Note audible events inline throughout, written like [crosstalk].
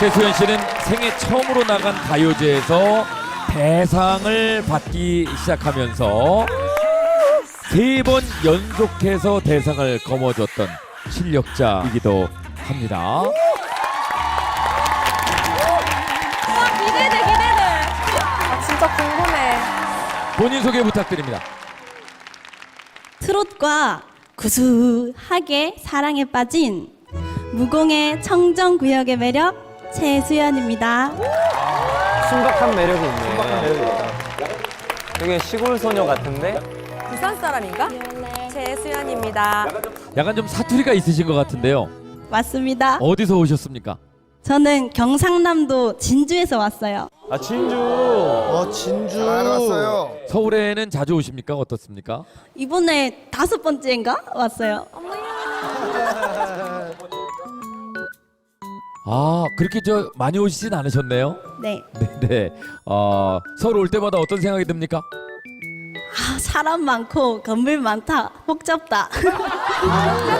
최수연 씨는 생애 처음으로 나간 가요제에서 대상을 받기 시작하면서 세 번 연속해서 대상을 거머쥐었던 실력자이기도 합니다. 기대돼 기대돼. 아 진짜 궁금해. 본인 소개 부탁드립니다. 트롯과 구수하게 사랑에 빠진 무공의 청정 구역의 매력 최수연입니다. 순박한 매력이 있네. 순박한 매력이 있다. 되게 시골 소녀 같은데? 부산 사람인가? 최수연입니다. 약간 좀 사투리가 있으신 것 같은데요. 맞습니다. 어디서 오셨습니까? 저는 경상남도 진주에서 왔어요. 아, 진주. 어 진주 잘 알았어요. 서울에는 자주 오십니까? 어떻습니까? 이번에 다섯 번째인가 왔어요. 아 그렇게 저 많이 오시진 않으셨네요. 네. 네네. 어, 서울 올 때마다 어떤 생각이 듭니까? 아, 사람 많고 건물 많다. 복잡다.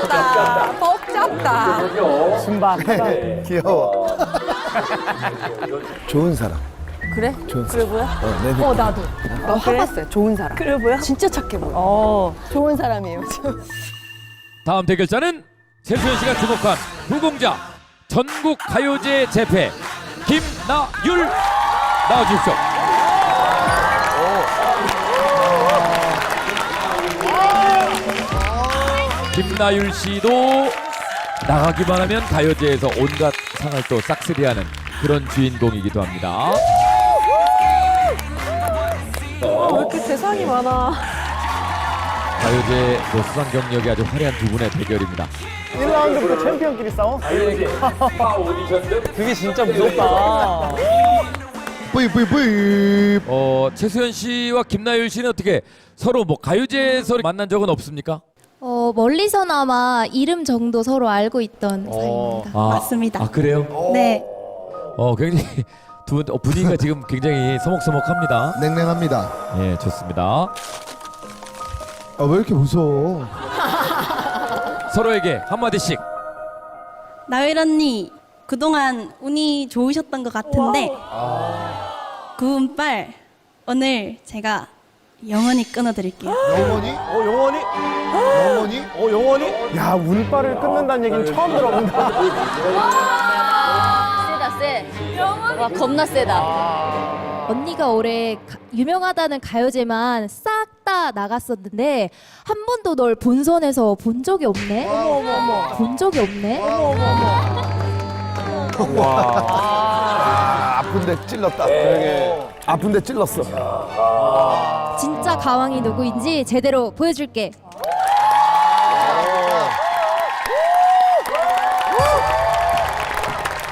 복잡다. 복잡다. 순박하다. 귀여워. 좋은 사람. 그래? 좋은 그래 보여? 어, 내 느낌. 어 나도. 너 해봤어요. 좋은 사람. 그래 보여? 진짜 착해 보여. 어. 좋은 사람이에요. 다음 대결자는 최수연 씨가 주목한 후공자 전국 가요제 재패 김나율 나와주십시오. 김나율 씨도 나가기만 하면 가요제에서 온갖 상을 또 싹쓸이하는 그런 주인공이기도 합니다. 왜 이렇게 세상이 많아. 가요제 뭐 수상 경력이 아주 화려한 두 분의 대결입니다. 1라운드부터 챔피언끼리 싸워? 그게 진짜 무섭다. 뿌이 뿌이 뿌이. 어, 최수연 씨와 김나율 씨는 어떻게 서로 뭐 가요제에서 만난 적은 없습니까? 어, 멀리서나마 이름 정도 서로 알고 있던 어. 사이입니다. 아, 맞습니다. 아 그래요? 네. 어 굉장히 두 분, 어, 분위기가 지금 굉장히 서먹서먹합니다. 냉랭합니다. 예, 좋습니다. 아 왜 이렇게 무서워? 서로에게 한 마디씩. 나율 언니 그동안 운이 좋으셨던 것 같은데 그 운빨 오늘 제가 영원히 끊어드릴게요. 영원히? 어, 영원히? 영원히? 어, 영원히? 야, 운빨을 끊는다는 얘기는 처음 들어본다. 세다 세. 와 겁나 세다. 언니가 올해 가- 유명하다는 가요제만 싹 다 나갔었는데 한 번도 널 본선에서 본 적이 없네. 본 적이 없네. 아, 아픈데 찔렀다. 아픈데 찔렀어. 진짜 가왕이 누구인지 제대로 보여줄게.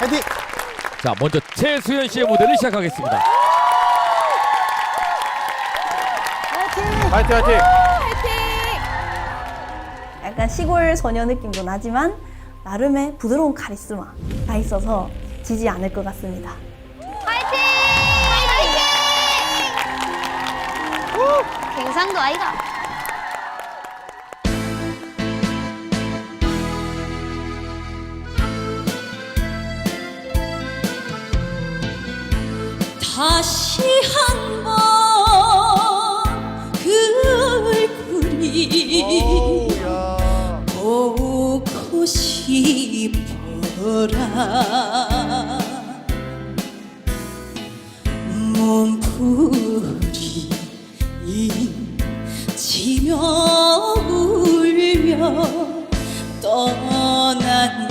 헤딩. 자, 먼저 최수연 씨의 무대를 시작하겠습니다. 화이팅, 화이팅! 약간 시골 소녀 느낌도 나지만 나름의 부드러운 카리스마가 있어서 지지 않을 것 같습니다. 파이팅! 파이팅! 갱상도 아이가. 몸부림 지며 울며 떠난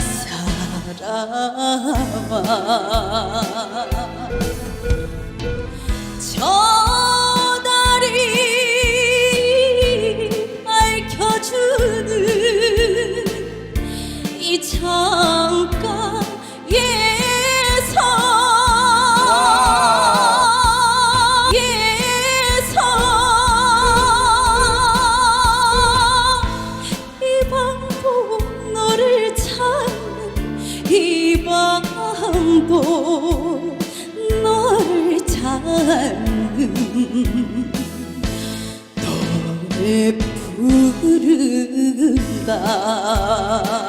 사람아 부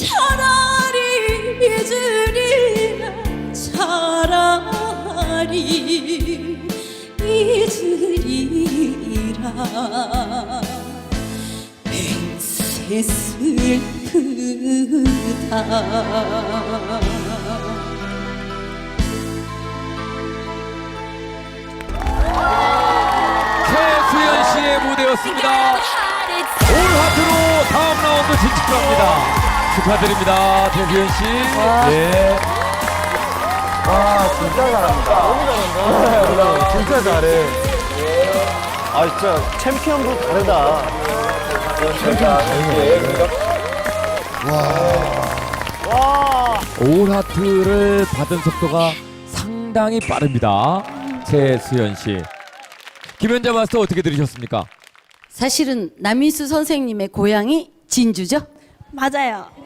차라리 잊으리라 차라리 잊으리라 맹세 슬프다 최수연 씨의 무대였습니다. 올 하트로 다음 라운드 진출합니다. 축하드립니다, 최수연 씨. 예. 진짜 잘해. 아 진짜 챔피언도 다르다. 올 하트를 받은 속도가 상당히 빠릅니다. 최수연 씨. 김현자 마스터 어떻게 들으셨습니까? 사실은 남인수 선생님의 고향이 진주죠? 맞아요.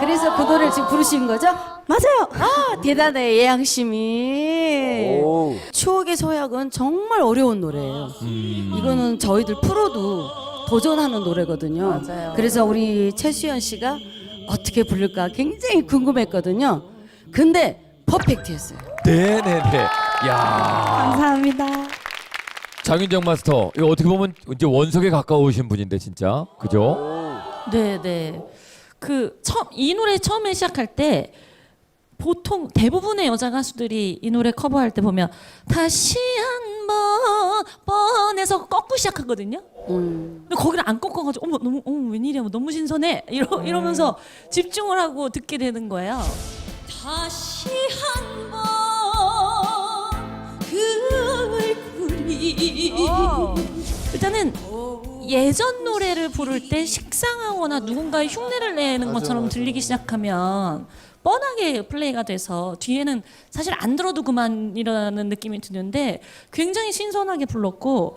그래서 그 노래를 지금 부르신 거죠? 맞아요. 아 대단해 예양심이 추억의 소약은 정말 어려운 노래예요 이거는 저희들 프로도 도전하는 노래거든요 그래서 우리 최수연 씨가 어떻게 부를까 굉장히 궁금했거든요 근데 퍼펙트했어요 네네네. 야 감사합니다. 장윤정 마스터. 이거 어떻게 보면 이제 원석에 가까우신 분인데 진짜. 그죠? 네, 네. 그 처음 이 노래 처음에 시작할 때 보통 대부분의 여자 가수들이 이 노래 커버할 때 보면 다시 한번 뻔해서 꺾고 시작하거든요. 근데 거기를 안 꺾어가지고 어머 너무 어머 웬일이야 뭐 너무 신선해 이러 이러면서 집중을 하고 듣게 되는 거예요. 다시 한번 그 얼굴이 일단은 예전 노래를 부를 때 식상하거나 누군가의 흉내를 내는 것처럼 들리기 시작하면 뻔하게 플레이가 돼서 뒤에는 사실 안 들어도 그만이라는 느낌이 드는데 굉장히 신선하게 불렀고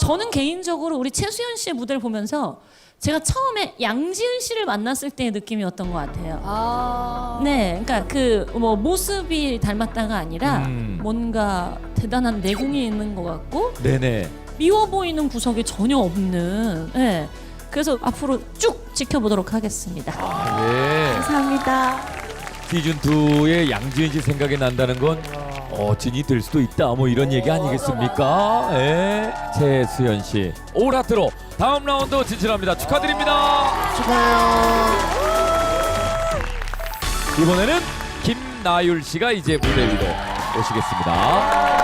저는 개인적으로 우리 최수연 씨의 무대를 보면서 제가 처음에 양지은 씨를 만났을 때의 느낌이었던 것 같아요. 네, 그러니까 그 뭐 모습이 닮았다가 아니라 음. 뭔가 대단한 내공이 있는 것 같고 네네. 미워 보이는 구석이 전혀 없는. 예. 그래서 앞으로 쭉 지켜보도록 하겠습니다. 예. 감사합니다. 시즌 2의 양지은 씨 생각이 난다는 건 어, 진이 될 수도 있다. 뭐 이런 얘기 아니겠습니까? 예. 최수연 씨. 올 하트로 다음 라운드 진출합니다. 축하드립니다. 축하해요. 이번에는 김나율 씨가 이제 무대 위로 오시겠습니다.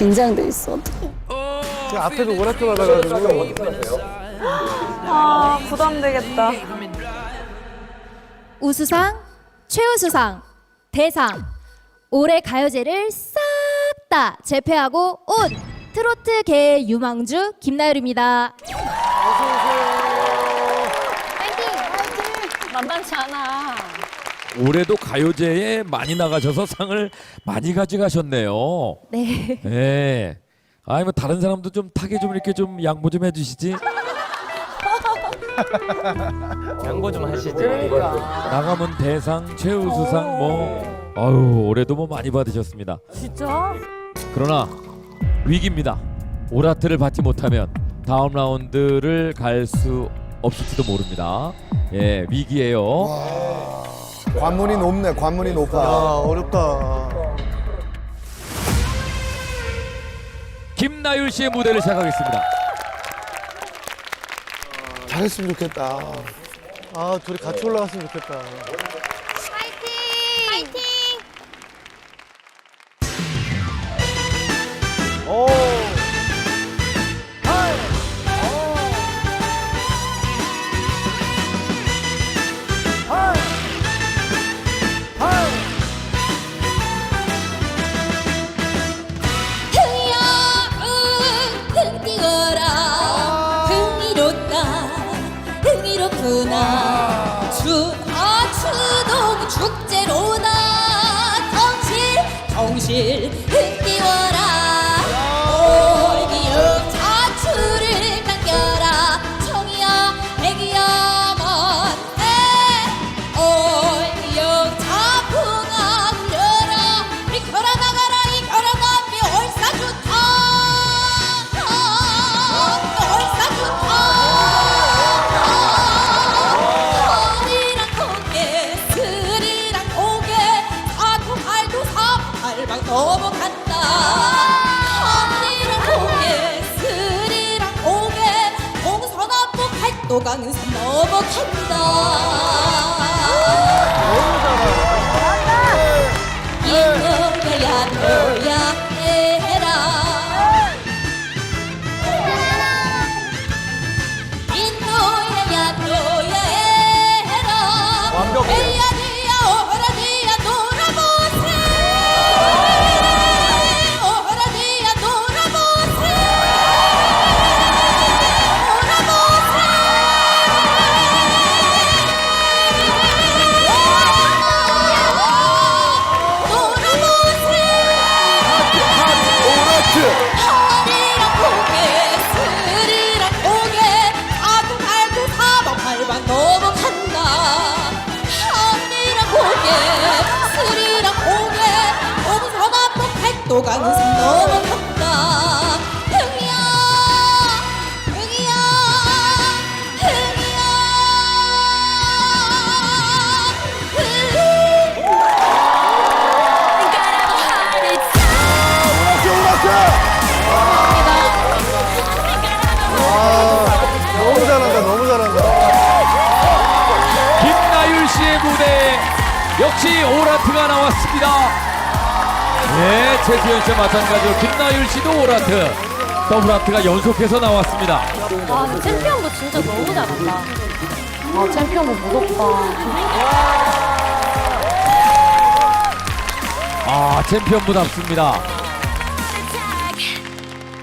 긴장돼 있어 어떡해 앞에도 오락도 받아가지고. 아, 부담되겠다. 우수상, 최우수상, 대상. 올해 가요제를 싹다 제패하고 온 트로트계의 유망주 김나율입니다. 만만치 않아. 올해도 가요제에 많이 나가셔서 상을 많이 가져가셨네요. 네. 예. 아니 뭐 다른 사람도 좀 타게 좀 이렇게 좀 양보 좀 해주시지. [laughs] 양보 좀 하시지. 나가면 대상, 최우수상 뭐. 아유 올해도 뭐 많이 받으셨습니다. 진짜? 그러나 위기입니다. 오라트를 받지 못하면 다음 라운드를 갈 수 없을지도 모릅니다. 예, 위기예요. 관문이 높네. 관문이 높아. 어렵다. 김나율 씨의 무대를 시작하겠습니다. 잘했으면 좋겠다. 아 둘이 같이 올라갔으면 좋겠다. 덩실 강에서 넘어간다. 너무 넘어 간다 이놈의 야노야. 최수연 씨와 마찬가지로 김나율 씨도 오라트, 더블 아트가 연속해서 나왔습니다. 와, 근데 챔피언도 진짜 너무 잘한다. 아, 챔피언도 무섭다. 아, 챔피언분답습니다.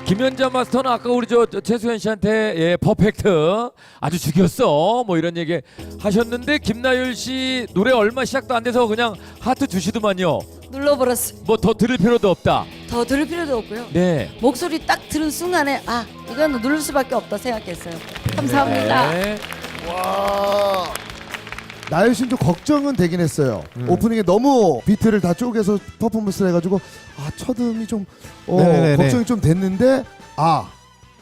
김현자 마스터는 아까 우리 저 최수현 씨한테 예 퍼펙트 아주 죽였어 뭐 이런 얘기 하셨는데 김나율 씨 노래 얼마 시작도 안 돼서 그냥 하트 주시더만요 눌러버렸어. 뭐더 들을 필요도 없다 더 들을 필요도 없고요. 네 목소리 딱 들은 순간에 아 이거는 누를 수밖에 없다 생각했어요. 감사합니다. 네. 와. 나연 씨도 걱정은 되긴 했어요. 음. 오프닝에 너무 비트를 다 쪼개서 퍼포먼스를 해가지고 아 첫음이 좀 어, 네네네. 걱정이 좀 됐는데 아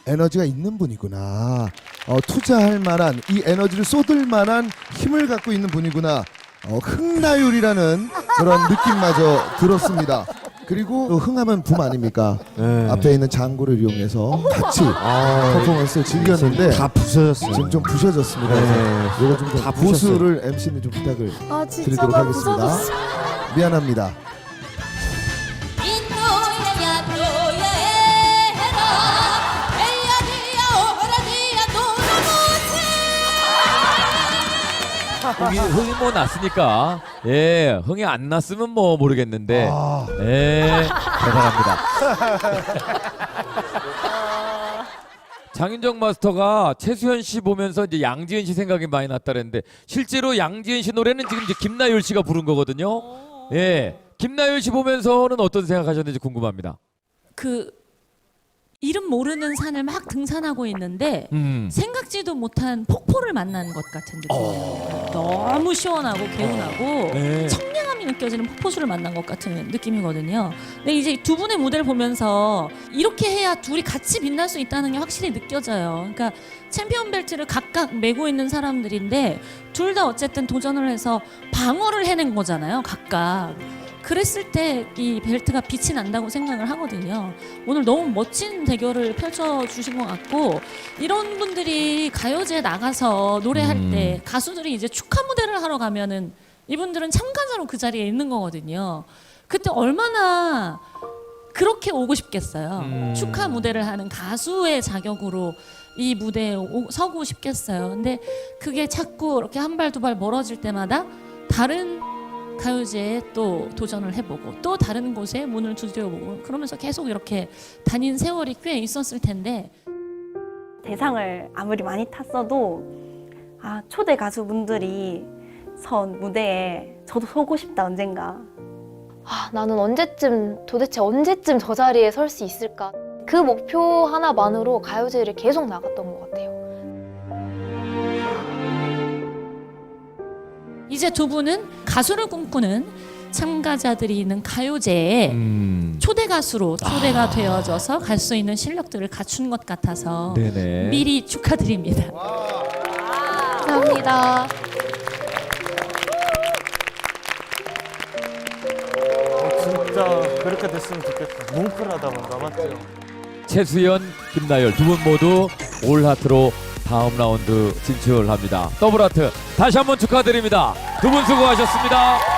에너지가 있는 분이구나. 어, 투자할 만한 이 에너지를 쏟을 만한 힘을 갖고 있는 분이구나. 어, 흥나율이라는 그런 느낌마저 들었습니다. 그리고 또 흥하면 붐 아닙니까? 네. 앞에 있는 장구를 이용해서 같이 퍼포먼스를 즐겼는데 다 부서졌어요. 지금 좀 부셔졌습니다. 네. 그래서 이거 좀더 다 부셨어요. 보수를 MC는 좀 부탁을 아 진짜 드리도록 나 하겠습니다. 무서웠어. 미안합니다. 흥이, 흥이 뭐 났으니까 예 흥이 안 났으면 뭐 모르겠는데 아, 예 대단합니다 [laughs] 장윤정 마스터가 최수현 씨 보면서 이제 양지은 씨 생각이 많이 났다랬는데 실제로 양지은 씨 노래는 지금 이제 김나율 씨가 부른 거거든요. 예. 김나율 씨 보면서는 어떤 생각하셨는지 궁금합니다. 그 이름 모르는 산을 막 등산하고 있는데 음. 생각지도 못한 폭포를 만난 것 같은 느낌이에요. 너무 시원하고 개운하고 네. 청량함이 느껴지는 폭포수를 만난 것 같은 느낌이거든요. 근데 이제 두 분의 무대를 보면서 이렇게 해야 둘이 같이 빛날 수 있다는 게 확실히 느껴져요. 그러니까 챔피언 벨트를 각각 메고 있는 사람들인데 둘 다 어쨌든 도전을 해서 방어를 해낸 거잖아요. 각각. 그랬을 때 이 벨트가 빛이 난다고 생각을 하거든요. 오늘 너무 멋진 대결을 펼쳐 주신 것 같고 이런 분들이 가요제 나가서 노래할 음. 때 가수들이 이제 축하 무대를 하러 가면은 이분들은 참가자로 그 자리에 있는 거거든요. 그때 얼마나 그렇게 오고 싶겠어요. 음. 축하 무대를 하는 가수의 자격으로 이 무대에 오- 서고 싶겠어요. 근데 그게 자꾸 이렇게 한 발 두 발 멀어질 때마다 다른 가요제에 또 도전을 해보고 또 다른 곳에 문을 두드려보고 그러면서 계속 이렇게 다닌 세월이 꽤 있었을 텐데 대상을 아무리 많이 탔어도 아 초대 가수분들이 선 무대에 저도 서고 싶다 언젠가 아, 나는 언제쯤, 도대체 언제쯤 저 자리에 설 수 있을까? 그 목표 하나만으로 가요제를 계속 나갔던 것 같아요. 이제 두 분은 가수를 꿈꾸는 참가자들이 있는 가요제에 음. 초대 가수로 초대가 되어져서 갈 수 있는 실력들을 갖춘 것 같아서 네네. 미리 축하드립니다. 감사합니다. 진짜 그렇게 됐으면 좋겠다. 뭉클하다 뭔가 맞죠? 최수연, 김나열 두 분 모두 올 하트로 다음 라운드 진출합니다. 더블 아트 다시 한번 축하드립니다. 두 분 수고하셨습니다.